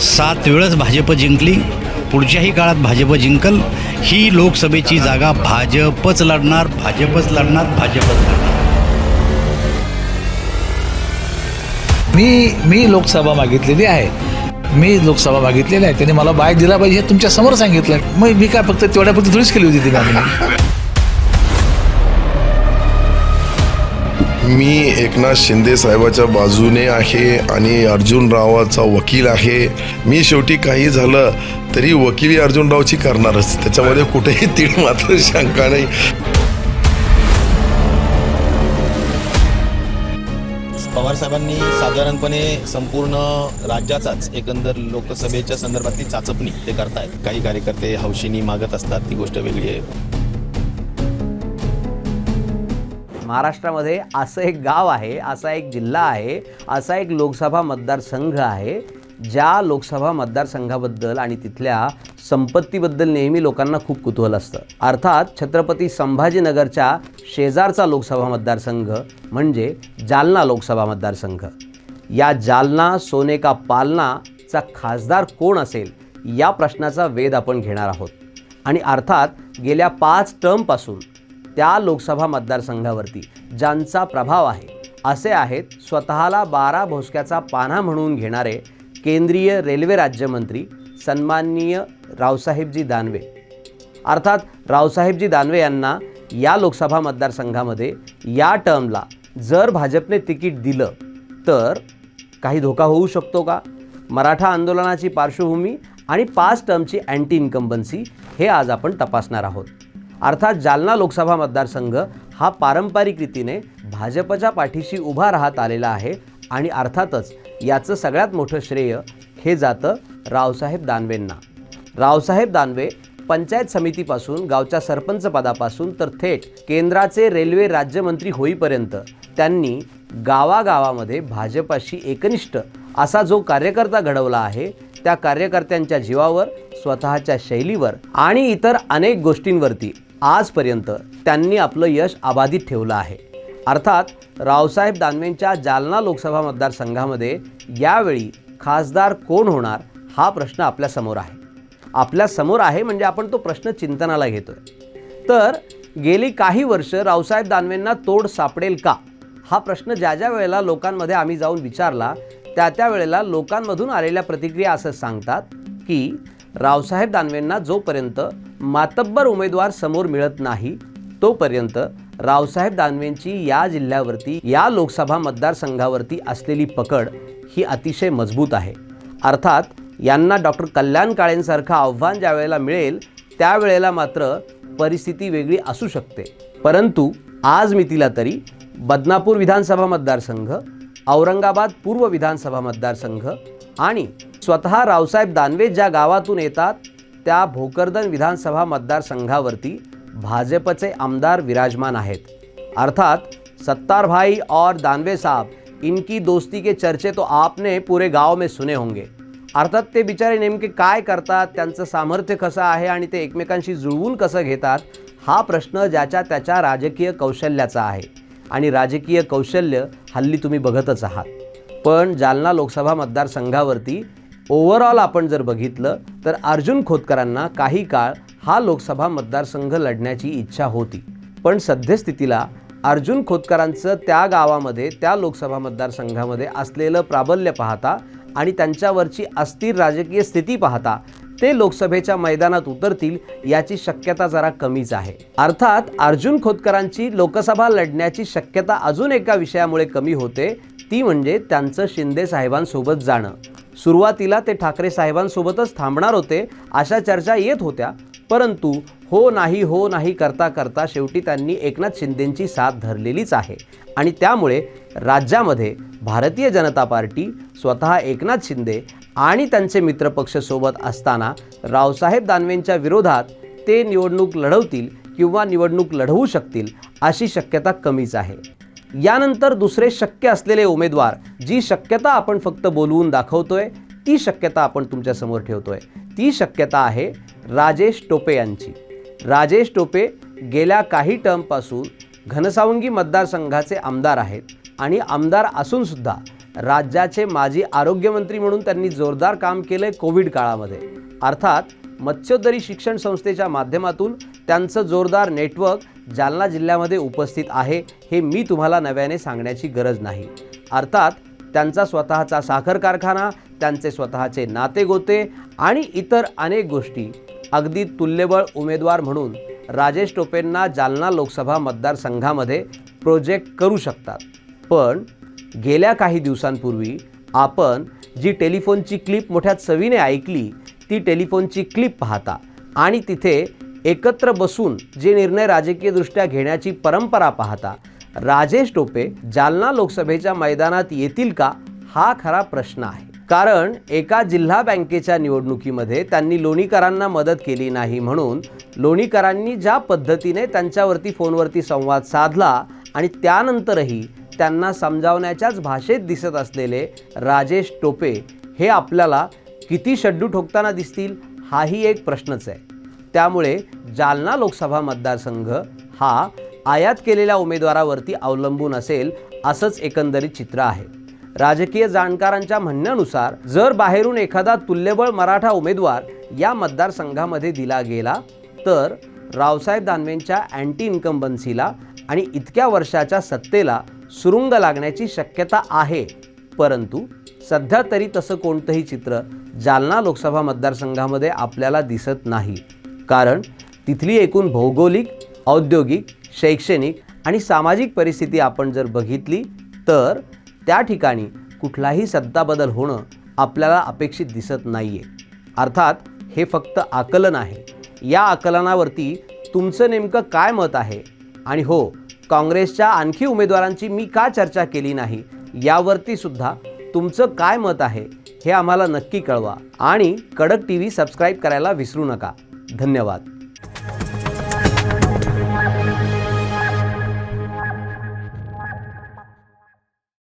सात वेळच भाजप जिंकली पुढच्याही काळात भाजप जिंकल ही लोकसभेची जागा भाजपच लढणार भाजपच लढणार भाजपच लढणार. मी मी लोकसभा मागितलेली आहे. मी लोकसभा मागितलेली आहे. त्यांनी मला बाय दिला पाहिजे तुमच्यासमोर सांगितलं. मग मी काय फक्त तेवढ्यापुरती थोडीच केली होती ती मागणी. मी एकनाथ शिंदे साहेबाच्या बाजूने आहे आणि अर्जुन रावाचा वकील आहे. मी शेवटी काही झालं तरी वकिली अर्जुनरावची करणारच. त्याच्यामध्ये कुठेही तीळ मात्र शंका नाही. पवार साहेबांनी साधारणपणे संपूर्ण राज्याचाच एकंदर लोकसभेच्या संदर्भातली चाचपणी ते करतायत. काही कार्यकर्ते हौशीनी मागत असतात ती गोष्ट वेगळी आहे. महाराष्ट्रामध्ये असं एक गाव आहे असा एक जिल्हा आहे असा एक लोकसभा मतदारसंघ आहे ज्या लोकसभा मतदारसंघाबद्दल आणि तिथल्या संपत्तीबद्दल नेहमी लोकांना खूप कुतूहल असतं. अर्थात छत्रपती संभाजीनगरच्या शेजारचा लोकसभा मतदारसंघ म्हणजे जालना लोकसभा मतदारसंघ. या जालना सोने का पालनाचा खासदार कोण असेल या प्रश्नाचा वेध आपण घेणार आहोत. आणि अर्थात गेल्या पाच टर्मपासून त्या लोकसभा मतदारसंघावरती ज्यांचा प्रभाव आहे. असे आहेत स्वतःला बारा भोसक्याचा पाना म्हणून घेणारे केंद्रीय रेल्वे राज्यमंत्री सन्माननीय रावसाहेबजी दानवे. अर्थात रावसाहेबजी दानवे यांना या लोकसभा मतदारसंघामध्ये या टर्मला जर भाजपने तिकीट दिलं तर काही धोका होऊ शकतो का? मराठा आंदोलनाची पार्श्वभूमी आणि पाच टर्मची अँटी इन्कम्बन्सी हे आज आपण तपासणार आहोत. अर्थात जालना लोकसभा मतदारसंघ हा पारंपरिक रीतीने भाजपच्या पाठीशी उभा राहत आलेला आहे आणि अर्थातच याचं सगळ्यात मोठं श्रेय हे जातं रावसाहेब दानवेंना. रावसाहेब दानवे पंचायत समितीपासून गावच्या सरपंच पदापासून तर थेट केंद्राचे रेल्वे राज्यमंत्री होईपर्यंत त्यांनी गावागावामध्ये भाजपाशी एकनिष्ठ असा जो कार्यकर्ता घडवला आहे त्या कार्यकर्त्यांच्या जीवावर स्वतःच्या शैलीवर आणि इतर अनेक गोष्टींवरती आजपर्यंत त्यांनी आपलं यश अबाधित ठेवलं आहे. अर्थात रावसाहेब दानवेंच्या जालना लोकसभा मतदारसंघामध्ये यावेळी खासदार कोण होणार हा प्रश्न आपल्यासमोर आहे. आपल्यासमोर आहे म्हणजे आपण तो प्रश्न चिंतनाला घेतोय. तर गेली काही वर्ष रावसाहेब दानवेंना तोड सापडेल का? हा प्रश्न ज्या ज्या वेळेला लोकांमध्ये आम्ही जाऊन विचारला त्या त्या वेळेला लोकांमधून आलेल्या प्रतिक्रिया असं सांगतात की रावसाहेब दानवेंना जोपर्यंत मातब्बर उमेदवार समोर मिळत नाही तोपर्यंत रावसाहेब दानवेंची या जिल्ह्यावरती या लोकसभा मतदारसंघावरती असलेली पकड ही अतिशय मजबूत आहे. अर्थात यांना डॉक्टर कल्याण काळेंसारखं आव्हान ज्या वेळेला मिळेल त्यावेळेला मात्र परिस्थिती वेगळी असू शकते. परंतु आज मी तिला तरी बदनापूर विधानसभा मतदारसंघ औरंगाबाद पूर्व विधानसभा मतदारसंघ आणि स्वतः रावसाहेब दानवे ज्या गावातून येतात त्या भोकरदन विधानसभा मतदारसंघावरती भाजपचे आमदार विराजमान आहेत. अर्थात सत्तार भाई और दानवे साहब इनकी दोस्ती के चर्चे तो आपने पूरे गाव में सुने होंगे. अर्थात ते बिचारे नेमके काय करतात त्यांचं सामर्थ्य कसं आहे आणि ते एकमेकांशी जुळवून कसं घेतात हा प्रश्न ज्याच्या त्याच्या राजकीय कौशल्याचा आहे. आणि राजकीय कौशल्य हल्ली तुम्ही बघतच आहात. पण जालना लोकसभा मतदारसंघावरती ओव्हरऑल आपण जर बघितलं तर अर्जुन खोतकरांना काही काळ हा लोकसभा मतदारसंघ लढण्याची इच्छा होती. पण सद्यस्थितीला अर्जुन खोतकरांचं त्या गावामध्ये त्या लोकसभा मतदारसंघामध्ये असलेलं प्राबल्य पाहता आणि त्यांच्यावरची अस्थिर राजकीय स्थिती पाहता ते लोकसभेच्या मैदानात उतरतील याची शक्यता जरा कमीच आहे. अर्थात अर्जुन खोतकरांची लोकसभा लढण्याची शक्यता अजून एका विषयामुळे कमी होते ती म्हणजे त्यांचं शिंदे साहेबांसोबत जाणं. सुरुवातीला ते ठाकरे साहेबांसोबतच थांबणार होते अशा चर्चा येत होत्या. परंतु हो नाही हो नाही करता करता शेवटी त्यांनी एकनाथ शिंदेंची साथ धरलेलीच आहे. आणि त्यामुळे राज्यामध्ये भारतीय जनता पार्टी स्वतः एकनाथ शिंदे आणि त्यांचे मित्रपक्ष सोबत असताना रावसाहेब दानवेंच्या विरोधात ते निवडणूक लढवतील किंवा निवडणूक लढवू शकतील अशी शक्यता कमीच आहे. यानंतर दुसरे शक्य असलेले उमेदवार जी शक्यता आपण फक्त बोलवून दाखवतोय ती शक्यता आपण तुमच्यासमोर ठेवतोय. ती शक्यता आहे राजेश टोपे यांची. राजेश टोपे गेल्या काही टर्मपासून घनसावंगी मतदारसंघाचे आमदार आहेत आणि आमदार असूनसुद्धा राज्याचे माजी आरोग्यमंत्री म्हणून त्यांनी जोरदार काम केलं आहे कोविड काळामध्ये. अर्थात मत्स्योदरी शिक्षण संस्थेच्या माध्यमातून त्यांचं जोरदार नेटवर्क जालना जिल्ह्यामध्ये उपस्थित आहे हे मी तुम्हाला नव्याने सांगण्याची गरज नाही. अर्थात त्यांचा स्वतःचा साखर कारखाना त्यांचे स्वतःचे नातेगोते आणि इतर अनेक गोष्टी. अगदी तुल्यबळ उमेदवार म्हणून राजेश टोपेंना जालना लोकसभा मतदारसंघामध्ये प्रोजेक्ट करू शकतात. पण गेल्या काही दिवसांपूर्वी आपण जी टेलिफोनची क्लिप मोठ्या चवीने ऐकली ती टेलिफोनची क्लिप पाहता. आणि तिथे एकत्र बसून जे निर्णय राजकीयदृष्ट्या घेण्याची परंपरा पाहता. राजेश टोपे जालना लोकसभेच्या मैदानात येतील का? हा खरा प्रश्न आहे. कारण एका जिल्हा बँकेच्या निवडणुकीमध्ये त्यांनी लोणीकरांना मदत केली नाही म्हणून लोणीकरांनी ज्या पद्धतीने त्यांच्यावरती फोनवरती संवाद साधला आणि त्यानंतरही त्यांना समजावण्याच्याच भाषेत दिसत असलेले राजेश टोपे हे आपल्याला किती शड्डू ठोकताना दिसतील हाही एक प्रश्नच आहे. त्यामुळे जालना लोकसभा मतदारसंघ हा आयात केलेल्या उमेदवारावरती अवलंबून असेल असंच एकंदरीत चित्र आहे. राजकीय जाणकारांच्या म्हणण्यानुसार जर बाहेरून एखादा तुल्यबळ मराठा उमेदवार या मतदारसंघामध्ये दिला गेला तर रावसाहेब दानवेंच्या अँटी इन्कम्बन्सीला आणि इतक्या वर्षाच्या सत्तेला सुरुंग लागण्याची शक्यता आहे. परंतु सध्या तरी तसं कोणतंही चित्र जालना लोकसभा मतदारसंघामध्ये आपल्याला दिसत नाही. कारण तिथली एकूण भौगोलिक औद्योगिक शैक्षणिक आणि सामाजिक परिस्थिती आपण जर बघितली तर त्या ठिकाणी कुठलाही सत्ता बदल होणं आपल्याला अपेक्षित दिसत नाही आहे अर्थात हे फक्त आकलन आहे. या आकलनावरती तुमचं नेमकं काय मत आहे? आणि हो काँग्रेसच्या आणखी उमेदवारांची मी का चर्चा केली नाही? यावरती सुद्धा तुमचं काय मत आहे हे आम्हाला नक्की कळवा. आणि कडक टी व्ही सबस्क्राईब करायला विसरू नका. धन्यवाद.